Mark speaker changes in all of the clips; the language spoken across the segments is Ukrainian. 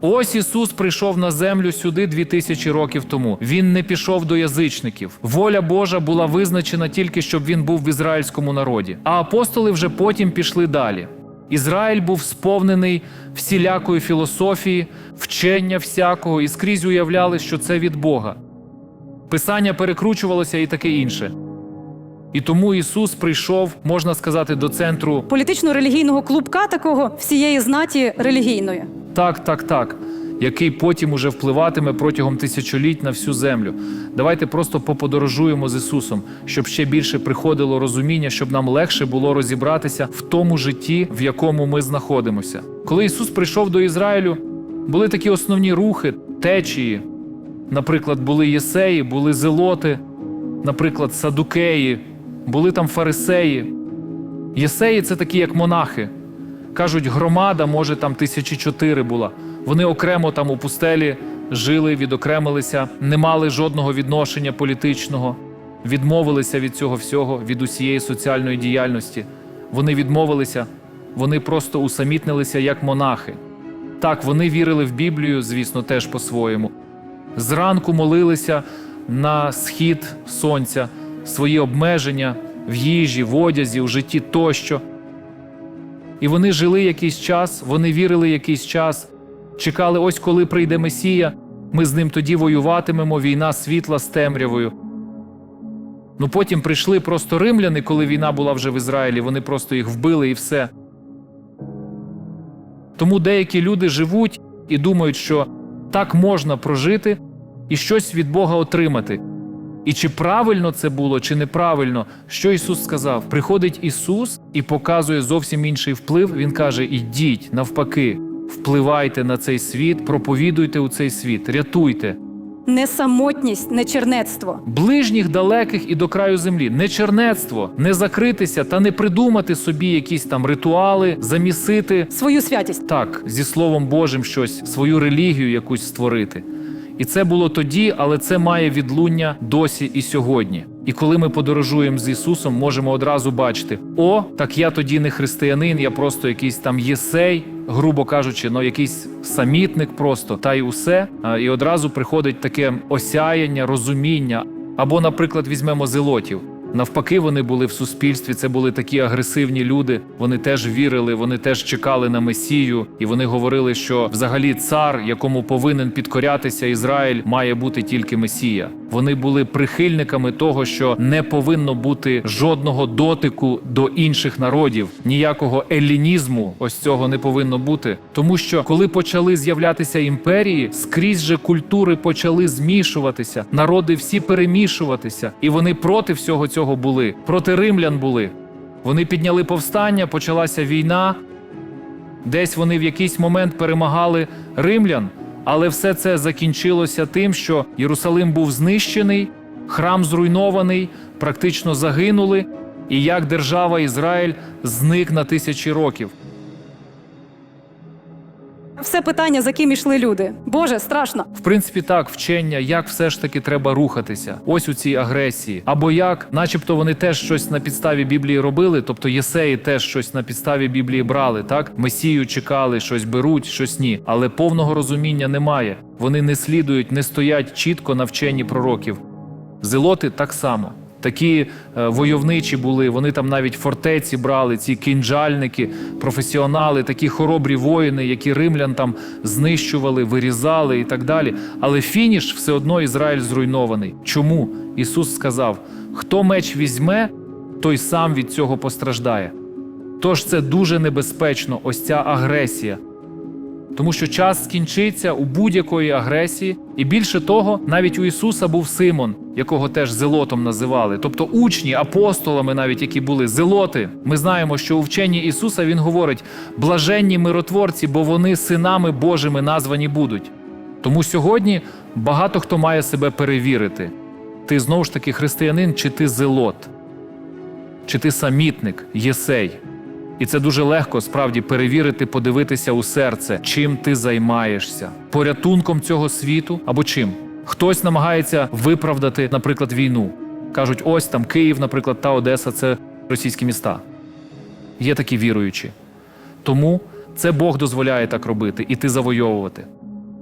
Speaker 1: Ось Ісус прийшов на землю сюди дві тисячі років тому. Він не пішов до язичників. Воля Божа була визначена тільки, щоб він був в ізраїльському народі. А апостоли вже потім пішли далі. Ізраїль був сповнений всілякої філософії, вчення всякого, і скрізь уявляли, що це від Бога. Писання перекручувалося і таке інше. І тому Ісус прийшов, можна сказати, до центру
Speaker 2: Політично-релігійного клубка такого всієї знаті релігійної.
Speaker 1: Так, так, так. Який потім уже впливатиме протягом тисячоліть на всю землю. Давайте просто поподорожуємо з Ісусом, щоб ще більше приходило розуміння, щоб нам легше було розібратися в тому житті, в якому ми знаходимося. Коли Ісус прийшов до Ізраїлю, були такі основні рухи, течії. Наприклад, були єсеї, були зелоти, наприклад, садукеї, були там фарисеї. Єсеї це такі, як монахи. Кажуть, громада, може, там тисячі чотири була. Вони окремо там у пустелі жили, відокремилися, не мали жодного відношення політичного, відмовилися від цього всього, від усієї соціальної діяльності. Вони відмовилися, вони просто усамітнилися як монахи. Так, вони вірили в Біблію, звісно, теж по-своєму. Зранку молилися на схід сонця, свої обмеження в їжі, в одязі, в житті тощо. І вони жили якийсь час, вони вірили якийсь час, чекали, ось коли прийде Месія, ми з ним тоді воюватимемо, війна світла з темрявою. Ну потім прийшли просто римляни, коли війна була вже в Ізраїлі, вони просто їх вбили і все. Тому деякі люди живуть і думають, що так можна прожити і щось від Бога отримати. І чи правильно це було, чи неправильно, що Ісус сказав? Приходить Ісус і показує зовсім інший вплив. Він каже: ідіть навпаки, впливайте на цей світ, проповідуйте у цей світ, рятуйте
Speaker 2: Не самотність, не чернецтво.
Speaker 1: ближніх, далеких і до краю землі. Не чернецтво, не закритися та не придумати собі якісь там ритуали, замісити
Speaker 2: Свою святість.
Speaker 1: так, зі Словом Божим щось, свою релігію якусь створити. І це було тоді, але це має відлуння досі і сьогодні. І коли ми подорожуємо з Ісусом, можемо одразу бачити: о, так я тоді не християнин, я просто якийсь там єсей, грубо кажучи, ну якийсь самітник просто, та й усе. І одразу приходить таке осяяння, розуміння. Або, наприклад, візьмемо зелотів. Навпаки, вони були в суспільстві. Це були такі агресивні люди. Вони теж вірили, вони теж чекали на Месію, і вони говорили, що взагалі цар, якому повинен підкорятися Ізраїль, має бути тільки Месія. Вони були прихильниками того, що не повинно бути жодного дотику до інших народів, ніякого елінізму. Ось цього не повинно бути. Тому що коли почали з'являтися імперії, скрізь же культури почали змішуватися, народи всі перемішуватися, і вони проти всього цього були, проти римлян були. Вони підняли повстання, почалася війна. Десь вони в якийсь момент перемагали римлян, але все це закінчилося тим, що Єрусалим був знищений, храм зруйнований, практично загинули, і як держава Ізраїль зник на тисячі років.
Speaker 2: Все питання, за ким ішли люди. Боже, страшно.
Speaker 1: В принципі, так, вчення, як все ж таки треба рухатися, ось у цій агресії, або як, начебто, вони теж щось на підставі Біблії робили, тобто єсеї теж щось на підставі Біблії брали, так месію чекали, щось беруть, щось ні, але повного розуміння немає. Вони не слідують, не стоять чітко на вченні пророків. Зелоти так само. Такі е, войовничі були, вони там навіть фортеці брали, ці кінжальники, професіонали, такі хоробрі воїни, які римлян там знищували, вирізали і так далі. Але фініш все одно Ізраїль зруйнований. Чому? Ісус сказав: хто меч візьме, той сам від цього постраждає. Тож це дуже небезпечно, ось ця агресія. Тому що час скінчиться у будь-якої агресії, і більше того, навіть у Ісуса був Симон, якого теж зелотом називали, тобто учні, апостолами, навіть які були зелоти. Ми знаємо, що у вченні Ісуса Він говорить: блаженні миротворці, бо вони синами Божими названі будуть. Тому сьогодні багато хто має себе перевірити. Ти знову ж таки християнин, чи ти зелот, чи ти самітник, єсей. І це дуже легко справді перевірити, подивитися у серце, чим ти займаєшся, порятунком цього світу або чим. Хтось намагається виправдати, наприклад, війну. Кажуть, ось там Київ, наприклад, та Одеса це російські міста. Є такі віруючі. Тому це Бог дозволяє так робити, іти завойовувати.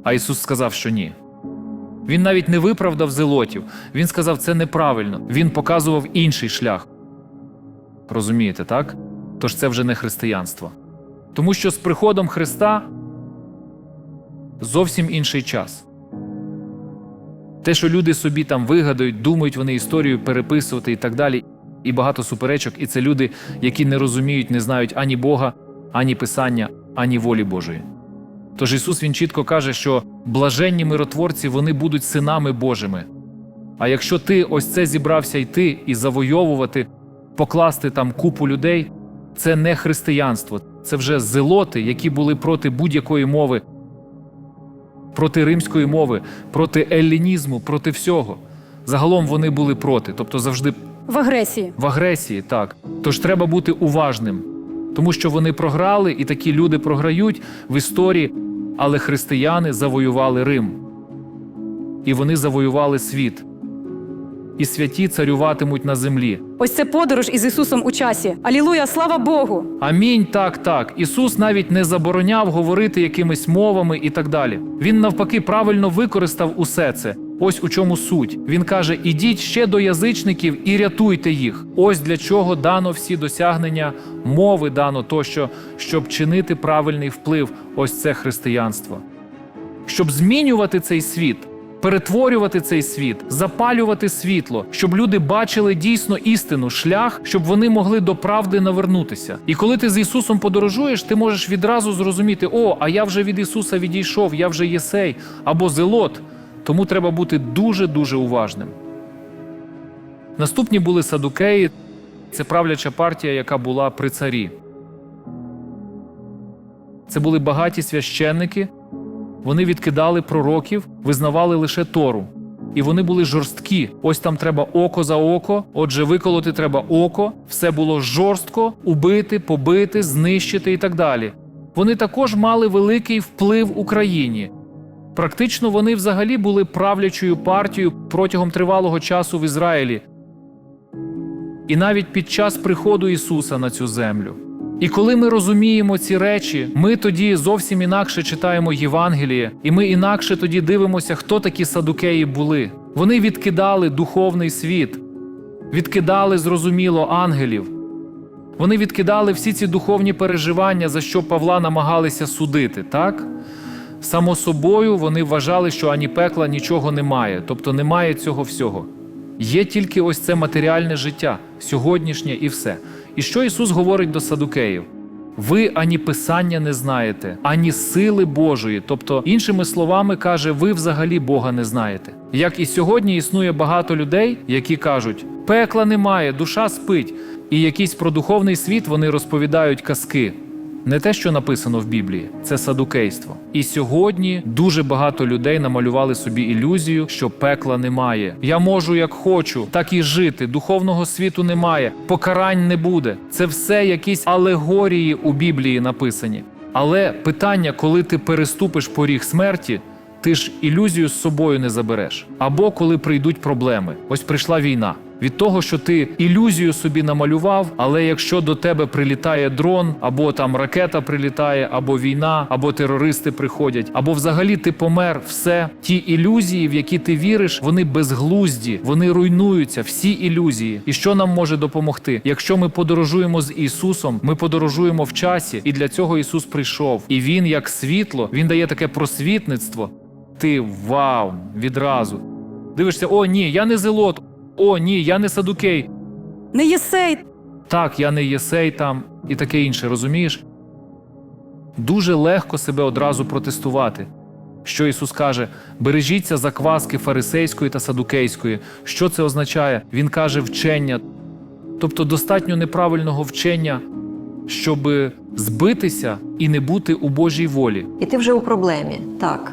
Speaker 1: А Ісус сказав, що ні. Він навіть не виправдав зелотів. Він сказав, це неправильно. Він показував інший шлях. Розумієте, так? Тож це вже не християнство. Тому що з приходом Христа зовсім інший час. Те, що люди собі там вигадають, думають вони історію переписувати і так далі, і багато суперечок, і це люди, які не розуміють, не знають ані Бога, ані Писання, ані волі Божої. Тож Ісус Він чітко каже, що блаженні миротворці вони будуть синами Божими. А якщо ти ось це зібрався йти і завойовувати, покласти там купу людей, це не християнство, це вже зелоти, які були проти будь-якої мови, проти римської мови, проти еллінізму, проти всього. Загалом вони були проти, тобто завжди
Speaker 2: В агресії.
Speaker 1: в агресії, так. Тож треба бути уважним, тому що вони програли, і такі люди програють в історії, але християни завоювали Рим. І вони завоювали світ. І святі царюватимуть на землі.
Speaker 2: Ось це подорож із Ісусом у часі. Алілуя, слава Богу!
Speaker 1: Амінь, так, так. Ісус навіть не забороняв говорити якимись мовами і так далі. Він навпаки правильно використав усе це. Ось у чому суть. Він каже: ідіть ще до язичників і рятуйте їх. Ось для чого дано всі досягнення мови дано тощо, щоб чинити правильний вплив. Ось це християнство. Щоб змінювати цей світ. Перетворювати цей світ, запалювати світло, щоб люди бачили дійсно істину, шлях, щоб вони могли до правди навернутися. І коли ти з Ісусом подорожуєш, ти можеш відразу зрозуміти: о, а я вже від Ісуса відійшов, я вже єсей або зелот. Тому треба бути дуже дуже уважним. Наступні були садукеї, це правляча партія, яка була при царі. Це були багаті священники, вони відкидали пророків, визнавали лише Тору. І вони були жорсткі. Ось там треба око за око. Отже, виколоти треба око. Все було жорстко, убити, побити, знищити і так далі. Вони також мали великий вплив в Україні. Практично вони взагалі були правлячою партією протягом тривалого часу в Ізраїлі. І навіть під час приходу Ісуса на цю землю. І коли ми розуміємо ці речі, ми тоді зовсім інакше читаємо Євангеліє, і ми інакше тоді дивимося, хто такі садукеї були. Вони відкидали духовний світ, відкидали, зрозуміло, ангелів. Вони відкидали всі ці духовні переживання, за що Павла намагалися судити, так? Само собою вони вважали, що ані пекла нічого немає, тобто немає цього всього. Є тільки ось це матеріальне життя, сьогоднішнє і все. І що Ісус говорить до садукеїв? Ви ані Писання не знаєте, ані сили Божої. Тобто, іншими словами, каже, ви взагалі Бога не знаєте. Як і сьогодні існує багато людей, які кажуть, пекла немає, душа спить, і якийсь про духовний світ вони розповідають казки. Не те, що написано в Біблії, це садукейство. І сьогодні дуже багато людей намалювали собі ілюзію, що пекла немає. Я можу як хочу, так і жити. Духовного світу немає, покарань не буде. Це все якісь алегорії у Біблії написані. Але питання, коли ти переступиш поріг смерті, ти ж ілюзію з собою не забереш. Або коли прийдуть проблеми. Ось прийшла війна. Від того, що ти ілюзію собі намалював, але якщо до тебе прилітає дрон, або там ракета прилітає, або війна, або терористи приходять, або взагалі ти помер, все ті ілюзії, в які ти віриш, вони безглузді, вони руйнуються, всі ілюзії. І що нам може допомогти? Якщо ми подорожуємо з Ісусом, ми подорожуємо в часі, і для цього Ісус прийшов. І Він, як світло, Він дає таке просвітництво. Ти вау! Відразу. Дивишся, о, ні, я не зелот. О, ні, я не садукей.
Speaker 2: Не єсей.
Speaker 1: Так, я не єсей там і таке інше, розумієш? Дуже легко себе одразу протестувати. Що Ісус каже: бережіться закваски фарисейської та садукейської. Що це означає? Він каже вчення, тобто достатньо неправильного вчення, щоб збитися і не бути у Божій волі,
Speaker 3: І ти вже у проблемі, так.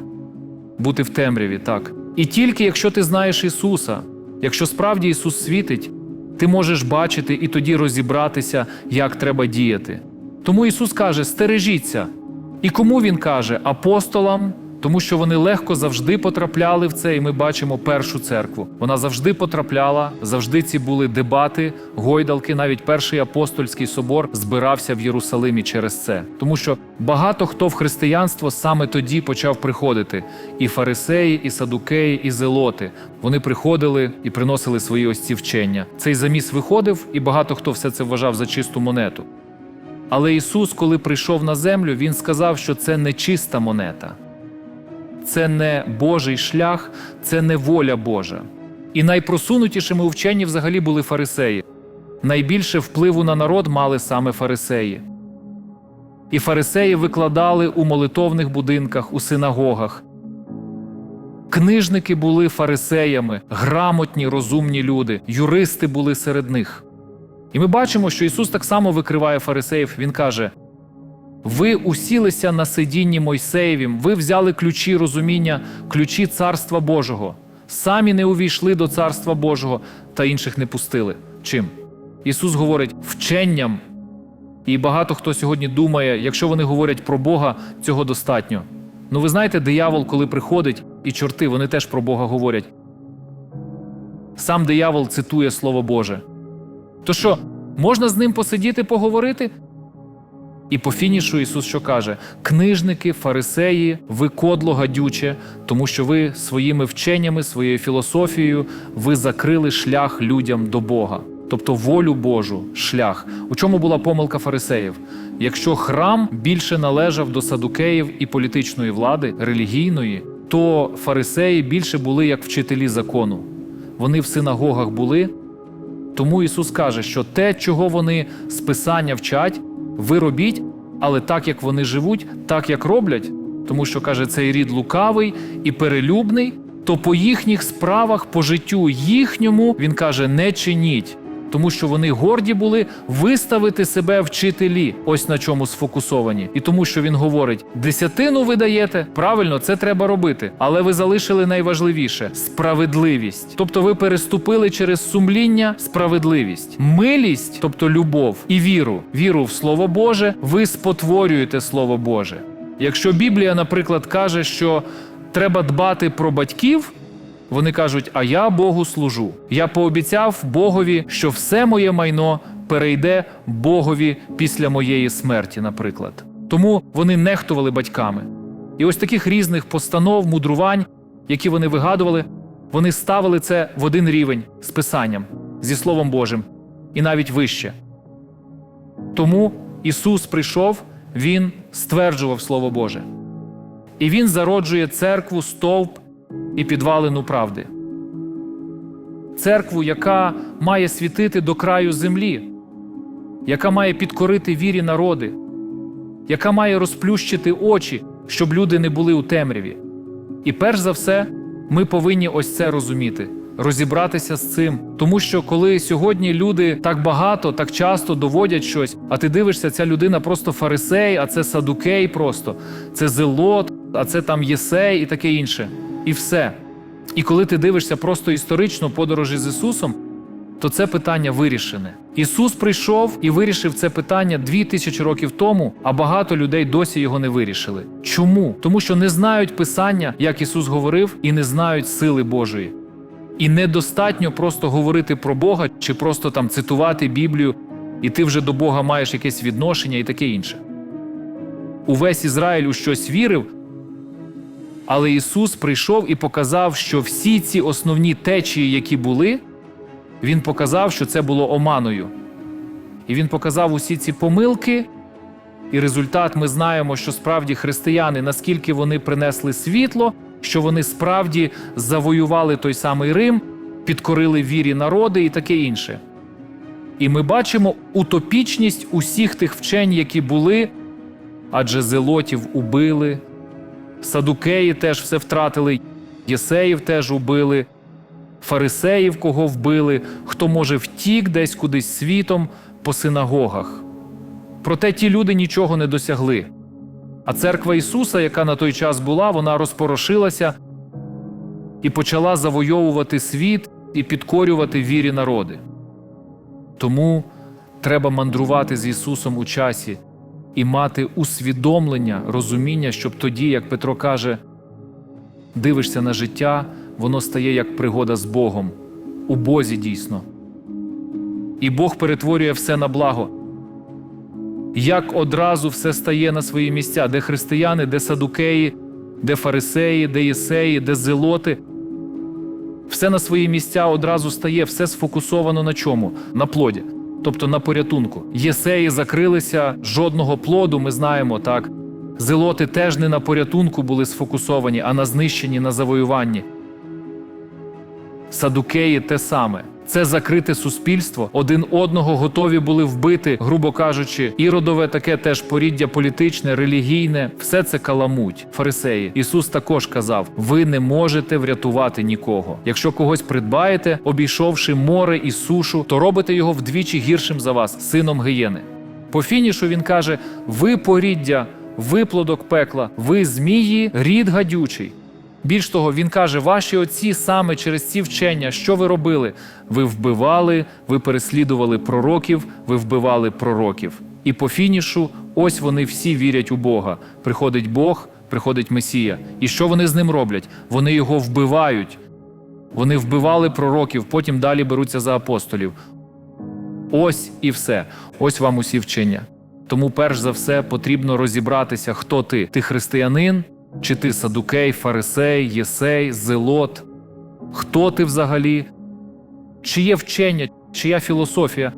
Speaker 1: бути в темряві, так. І тільки якщо ти знаєш Ісуса, якщо справді Ісус світить, ти можеш бачити і тоді розібратися, як треба діяти. Тому Ісус каже: стережіться. І кому Він каже? Апостолам, тому що вони легко завжди потрапляли в це, і ми бачимо першу церкву. Вона завжди потрапляла, завжди ці були дебати, гойдалки. Навіть перший апостольський собор збирався в Єрусалимі через це, тому що багато хто в християнство саме тоді почав приходити: і фарисеї, і садукеї, і зелоти. Вони приходили і приносили свої ось ці вчення. Цей заміс виходив, і багато хто все це вважав за чисту монету. Але Ісус, коли прийшов на землю, Він сказав, що це не чиста монета, це не Божий шлях, це не воля Божа. І найпросунутішими у вченні взагалі були фарисеї. Найбільше впливу на народ мали саме фарисеї. І фарисеї викладали у молитовних будинках, у синагогах. Книжники були фарисеями, грамотні, розумні люди, юристи були серед них. І ми бачимо, що Ісус так само викриває фарисеїв. Він каже: Ви усілися на сидінні Мойсеєвім, ви взяли ключі розуміння, ключі Царства Божого, самі не увійшли до Царства Божого та інших не пустили. Чим? Ісус говорить вченням. І багато хто сьогодні думає, якщо вони говорять про Бога, цього достатньо. Ну, ви знаєте, диявол, коли приходить, і чорти, вони теж про Бога говорять. Сам диявол цитує Слово Боже. То що, можна з ним посидіти, поговорити? І по фінішу Ісус що каже: книжники, фарисеї, ви кодло гадюче, тому що ви своїми вченнями, своєю філософією ви закрили шлях людям до Бога, тобто волю Божу, шлях. У чому була помилка фарисеїв? Якщо храм більше належав до садукеїв і політичної влади, релігійної, то фарисеї більше були як вчителі закону. Вони в синагогах були, тому Ісус каже, що те, чого вони з Писання вчать, ви робіть, але так як вони живуть, так як роблять, тому що каже, цей рід лукавий і перелюбний, то по їхніх справах, по життю їхньому, він каже, не чиніть. Тому що вони горді були виставити себе вчителі, ось на чому сфокусовані. І тому, що він говорить: десятину ви даєте, правильно, це треба робити. Але ви залишили найважливіше справедливість. Тобто ви переступили через сумління справедливість, милість, тобто любов і віру. Віру в Слово Боже, ви спотворюєте Слово Боже. Якщо Біблія, наприклад, каже, що треба дбати про батьків. Вони кажуть: А я Богу служу. Я пообіцяв Богові, що все моє майно перейде Богові після моєї смерті, наприклад. Тому вони нехтували батьками. І ось таких різних постанов, мудрувань, які вони вигадували, вони ставили це в один рівень з Писанням, зі Словом Божим, і навіть вище. Тому Ісус прийшов, Він стверджував Слово Боже. І Він зароджує церкву, стовп і підвалину правди. Церкву, яка має світити до краю землі, яка має підкорити вірі народи, яка має розплющити очі, щоб люди не були у темряві. І перш за все, ми повинні ось це розуміти, розібратися з цим. Тому що коли сьогодні люди так багато, так часто доводять щось, а ти дивишся, ця людина просто фарисей, а це садукей просто, це зелот, а це там єсей і таке інше. І все. І коли ти дивишся просто історичну подорожі з Ісусом, то це питання вирішене. Ісус прийшов і вирішив це питання дві тисячі років тому, а багато людей досі його не вирішили. Чому? Тому що не знають Писання, як Ісус говорив, і не знають сили Божої. І недостатньо просто говорити про Бога чи просто там цитувати Біблію, і ти вже до Бога маєш якесь відношення і таке інше. Увесь Ізраїль у щось вірив, але Ісус прийшов і показав, що всі ці основні течії, які були, Він показав, що це було оманою. І Він показав усі ці помилки, і результат ми знаємо, що справді християни, наскільки вони принесли світло, що вони справді завоювали той самий Рим, підкорили вірі народи і таке інше. І ми бачимо утопічність усіх тих вчень, які були, адже зелотів убили. Садукеї теж все втратили, єсеїв теж убили, фарисеїв кого вбили, хто може втік десь кудись світом по синагогах. Проте ті люди нічого не досягли. А церква Ісуса, яка на той час була, вона розпорошилася і почала завойовувати світ і підкорювати вірі народи. Тому треба мандрувати з Ісусом у часі і мати усвідомлення, розуміння, щоб тоді, як Петро каже, дивишся на життя, воно стає як пригода з Богом, у Бозі дійсно. І Бог перетворює все на благо. Як одразу все стає на свої місця, де християни, де садукеї, де фарисеї, де єсеї, де зелоти. Все на свої місця одразу стає, все сфокусовано на чому? На плоді, тобто на порятунку. Єсеї закрилися, жодного плоду, ми знаємо, так. Зелоти теж не на порятунку були сфокусовані, а на знищенні, на завоюванні. Садукеї те саме. Це закрите суспільство, один одного готові були вбити, грубо кажучи, іродове таке теж поріддя політичне, релігійне, все це каламуть. Фарисеї. Ісус також казав: ви не можете врятувати нікого. Якщо когось придбаєте, обійшовши море і сушу, то робите його вдвічі гіршим за вас, сином гієни. По фінішу він каже: ви поріддя, виплодок пекла, ви змії, рід гадючий. Більш того, він каже: ваші отці саме через ці вчення, що ви робили? Ви вбивали, ви переслідували пророків, ви вбивали пророків. І по фінішу, ось вони всі вірять у Бога. Приходить Бог, приходить Месія. І що вони з ним роблять? Вони його вбивають. Вони вбивали пророків, потім далі беруться за апостолів. Ось і все. Ось вам усі вчення. Тому, перш за все, потрібно розібратися, хто ти. Ти християнин, чи ти садукей, фарисей, єсей, зелот? Хто ти взагалі? Чиє вчення, чия філософія?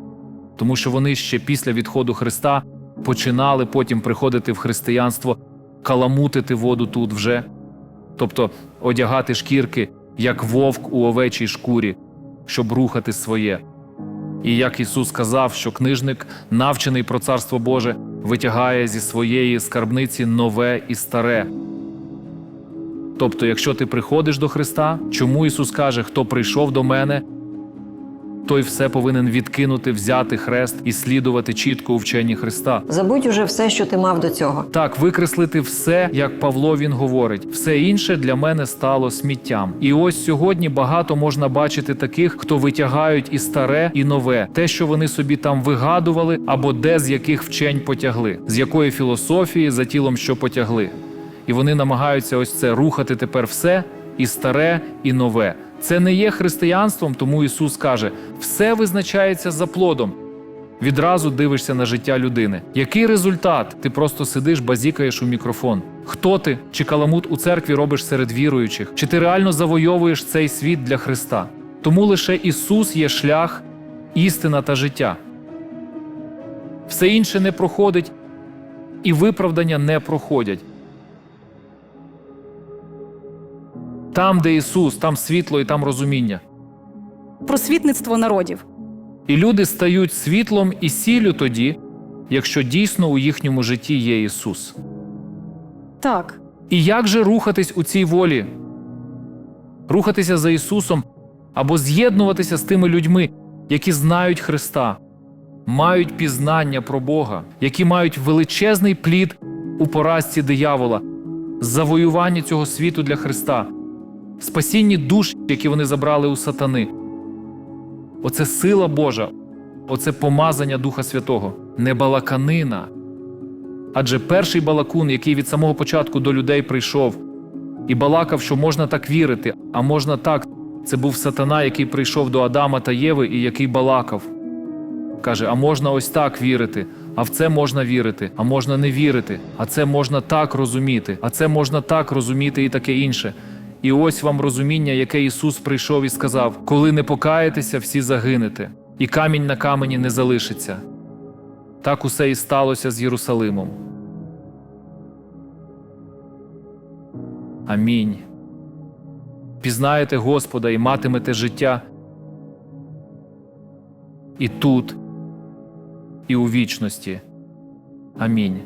Speaker 1: Тому що вони ще після відходу Христа починали потім приходити в християнство, каламутити воду тут вже, тобто одягати шкірки, як вовк у овечій шкурі, щоб рухати своє. І як Ісус сказав, що книжник, навчений про Царство Боже, витягає зі своєї скарбниці нове і старе. Тобто, якщо ти приходиш до Христа, чому Ісус каже, хто прийшов до мене, той все повинен відкинути, взяти хрест і слідувати чітко у вченні Христа.
Speaker 3: Забудь уже все, що ти мав до цього.
Speaker 1: Так, викреслити все, як Павло він говорить, все інше для мене стало сміттям. І ось сьогодні багато можна бачити таких, хто витягають і старе, і нове, те, що вони собі там вигадували, або де з яких вчень потягли, з якої філософії за тілом що потягли. І вони намагаються ось це рухати тепер все, і старе, і нове. Це не є християнством, тому Ісус каже: все визначається за плодом. Відразу дивишся на життя людини. Який результат? Ти просто сидиш, базікаєш у мікрофон. Хто ти? Чи каламут у церкві робиш серед віруючих? Чи ти реально завойовуєш цей світ для Христа? Тому лише Ісус є шлях, істина та життя. Все інше не проходить, і виправдання не проходять. Там, де Ісус, там світло і там розуміння.
Speaker 2: Просвітництво народів.
Speaker 1: І люди стають світлом і сіллю тоді, якщо дійсно у їхньому житті є Ісус.
Speaker 2: Так,
Speaker 1: І як же рухатись у цій волі? Рухатися за Ісусом або з'єднуватися з тими людьми, які знають Христа, мають пізнання про Бога, які мають величезний плід у поразці диявола, завоюванні цього світу для Христа, спасінні душ, які вони забрали у сатани. Оце сила Божа, оце помазання Духа Святого, не балаканина. Адже перший балакун, який від самого початку до людей прийшов і балакав, що можна так вірити, а можна так, це був сатана, який прийшов до Адама та Єви і який балакав. Каже: а можна ось так вірити, а в це можна вірити, а можна не вірити, а це можна так розуміти, а це можна так розуміти і таке інше. І ось вам розуміння, яке Ісус прийшов і сказав: коли не покаєтеся, всі загинете, і камінь на камені не залишиться. Так усе і сталося з Єрусалимом. Амінь. Пізнаєте Господа і матимете життя і тут, і у вічності. Амінь.